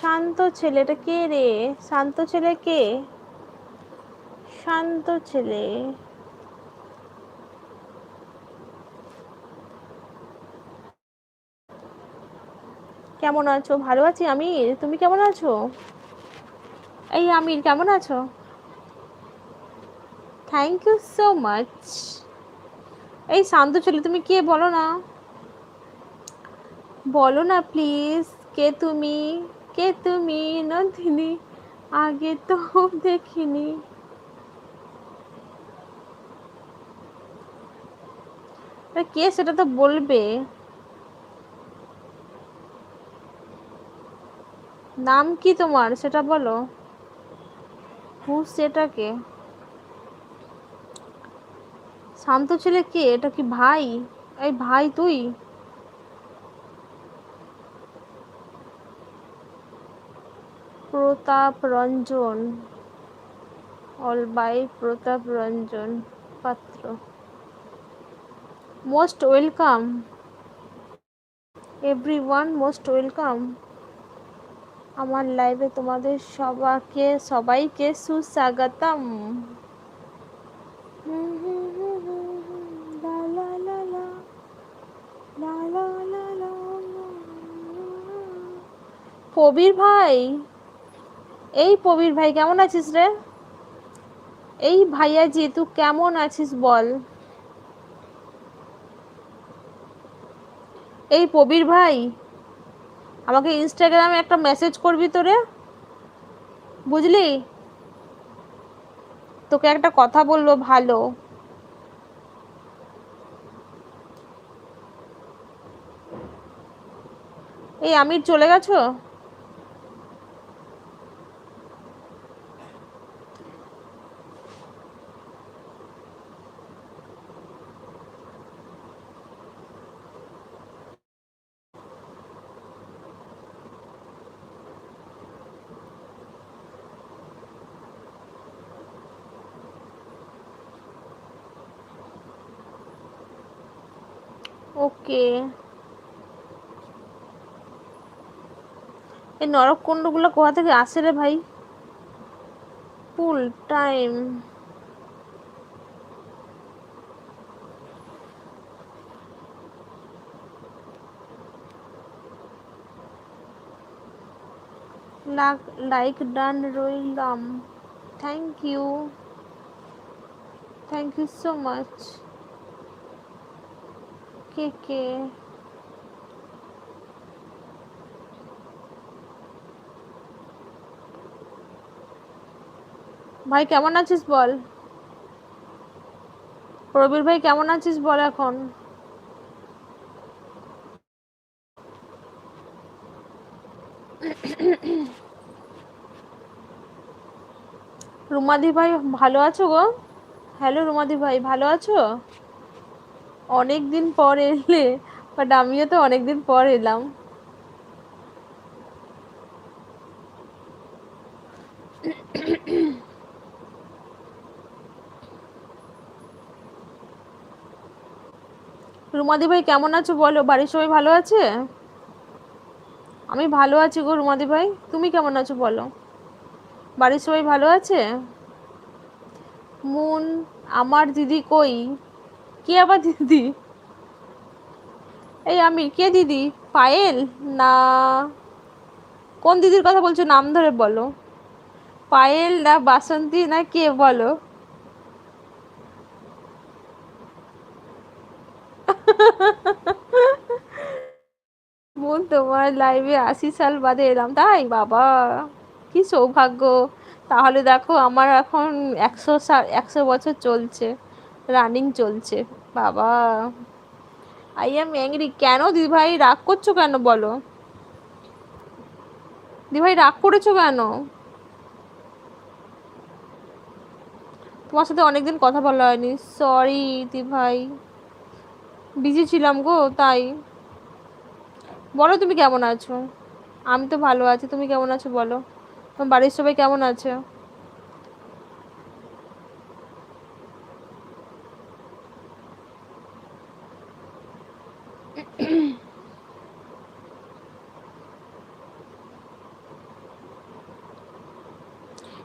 শান্ত ছেলেটা কে রে? শান্ত ছেলে কে? শান্ত ছেলে। কেমন আছো? ভালো আছি, আমির। তুমি কেমন আছো? এই আমির, কেমন আছো? থ্যাংক ইউ সো মাচ এই শান্ত ছেলে, তুমি কে? বলো না। বলো না প্লিজ কে তুমি? কে তুমি? নন্দিনী? আগে তো দেখিনি। কে সেটা তো বলবে? নাম কি তোমার? সেটা বলো। হু সেটাকে শান্ত ছেলে কে? এটা কি ভাই? এই ভাই তুই? Pratap Ranjan. অলবাই Pratap Ranjan Patra. Most welcome. Everyone most welcome. আমার লাইভে তোমাদের সবাকে, সবাইকে সুস্বাগতম। কবির ভাই, এই প্রবীর ভাই কেমন আছিস রে এই ভাইয়া জি, তুই কেমন আছিস বল এই প্রবীর ভাই আমাকে ইনস্টাগ্রামে একটা মেসেজ করবি তোরে? বুঝলি? তোকে একটা কথা বলব ভালো। এই আমির চলে গেছো? ওকে। এই নরককুণ্ডগুলো কোথা থেকে আসে রে ভাই? Full time. লাইক, ডান, রইলাম। Thank you. Thank you so much. কে কে? ভাই, কেমন আছিস বল? প্রবীর ভাই, কেমন আছিস বল এখন? রুমাদি ভাই, ভালো আছো গো? হ্যালো রুমাদি ভাই, ভালো আছো? অনেক দিন পর এলে বাট আমিও তো অনেক দিন পর এলাম। রুমাদি ভাই, কেমন আছো বলো? বাড়ির সবাই ভালো আছে? আমি ভালো আছি গো রুমাদি ভাই। তুমি কেমন আছো বলো? বাড়ির সবাই ভালো আছে? মুন, আমার দিদি কই? কে আবার দিদি? এই আমি, কে দিদি? পায়েল? না। কোন দিদির কথা বলছো নাম ধরে বলো। পায়েল না বাসন্তী না কে বলো? তোমার লাইভে আশি সাল বাদে এলাম, তাই? বাবা, কি সৌভাগ্য। তাহলে দেখো, আমার এখন একশো একশো বছর চলছে রানিং চলছে। বাবা। আই এম অ্যাংরি কেন দিদিভাই, রাগ করছ কেন বলো? দিদিভাই, রাগ করেছ কেন? তোমার সাথে অনেকদিন কথা বলা হয়নি। সরি দিদিভাই। বিজি ছিলাম গো, তাই। বলো তুমি কেমন আছো? আমি তো ভালো আছি, তুমি কেমন আছো বলো? তোমার বাড়ির সবাই কেমন আছে?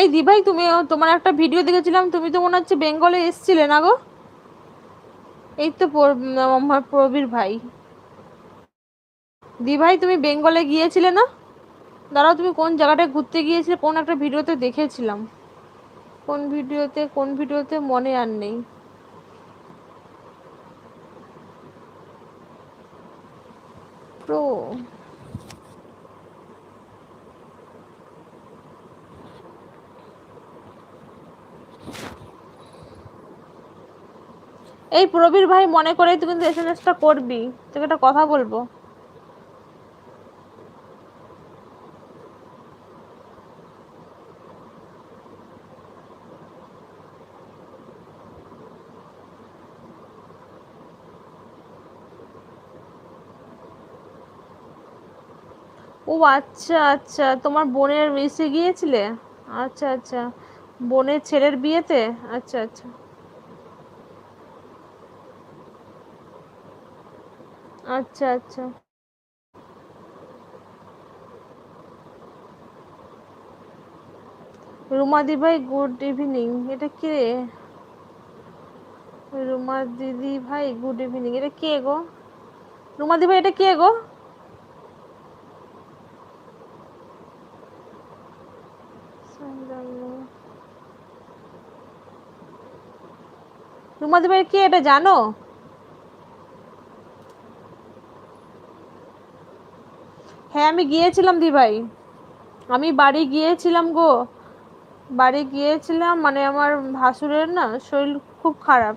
এই দিভাই, তুমি তোমার একটা ভিডিও দেখেছিলাম, তুমি তো মনে হচ্ছে বেঙ্গলে এসছিলে, না গো? এই তো আমার প্রবীর ভাই। দি ভাই তুমি বেঙ্গলে গিয়েছিলে না? দাঁড়াও, তুমি কোন জায়গাটায় ঘুরতে গিয়েছিলে, কোন একটা ভিডিওতে দেখেছিলাম। কোন ভিডিওতে কোন ভিডিওতে মনে আর নেই। প্রো এই প্রবীর ভাই মনে করে তুই কিন্তু এস এম এসটা করবি। তোকে একটা কথা বলব। ও আচ্ছা আচ্ছা। তোমার বোনের মিশে গিয়েছিলে? আচ্ছা আচ্ছা। বোনের ছেলের বিয়েতে? আচ্ছা আচ্ছা। আচ্ছা আচ্ছা। রুমাদি ভাই, গুড ইভিনিং। এটা কে? রুমা দিদি ভাই, গুড ইভিনিং। এটা কে গো? রুমাদি ভাই, এটা কে গো? রুমাদি ভাই, কে এটা জানো? আমি গিয়েছিলাম দি ভাই আমি বাড়ি গিয়েছিলাম গো। বাড়ি গিয়েছিলাম মানে আমার ভাসুরের না শরীর খুব খারাপ।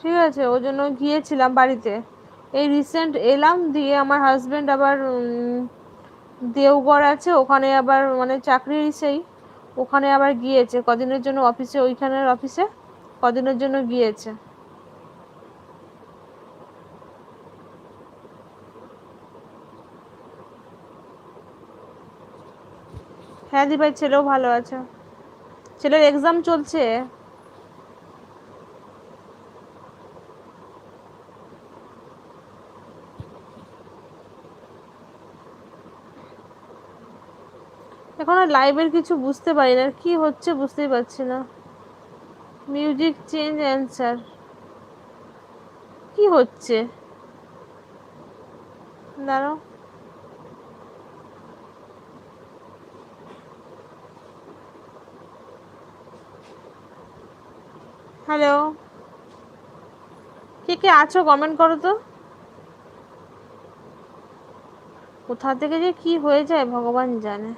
ঠিক আছে, ওই জন্য গিয়েছিলাম বাড়িতে। এই রিসেন্ট এলাম, দিয়ে আমার হাজব্যান্ড আবার দেওগড় আছে, ওখানে আবার মানে চাকরির সেই, ওখানে আবার গিয়েছে। কদিনের জন্য অফিসে ওইখানের অফিসে কদিনের জন্য গিয়েছে। হ্যাঁ দি ভাই, ছেলেও ভালো আছে। ছেলের এক্সাম চলছে। এখন আর লাইভের কিছু বুঝতে পারি না কি হচ্ছে বুঝতেই পারছি না। মিউজিক চেঞ্জ অ্যান্সার কি হচ্ছে? দাঁড়াও। হ্যালো। কে কে আছো কমেন্ট করো তো। কোথা থেকে যে কি হয়ে যায় ভগবান জানে।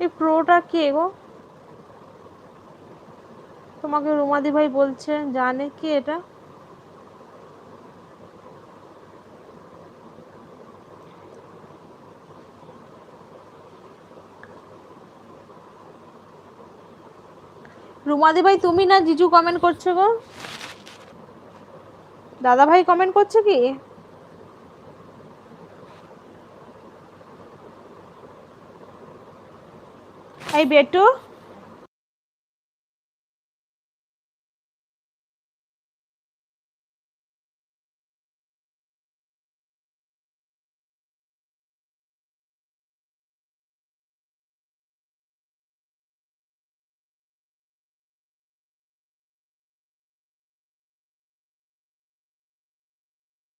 এই প্রোটা কে গো? তোমাকে রুমাদি ভাই বলছে, জানে কি এটা? রুমাদি ভাই, তুমি না জিজু কমেন্ট করছ গো? দাদা ভাই কমেন্ট করছ কি? এই বেটু?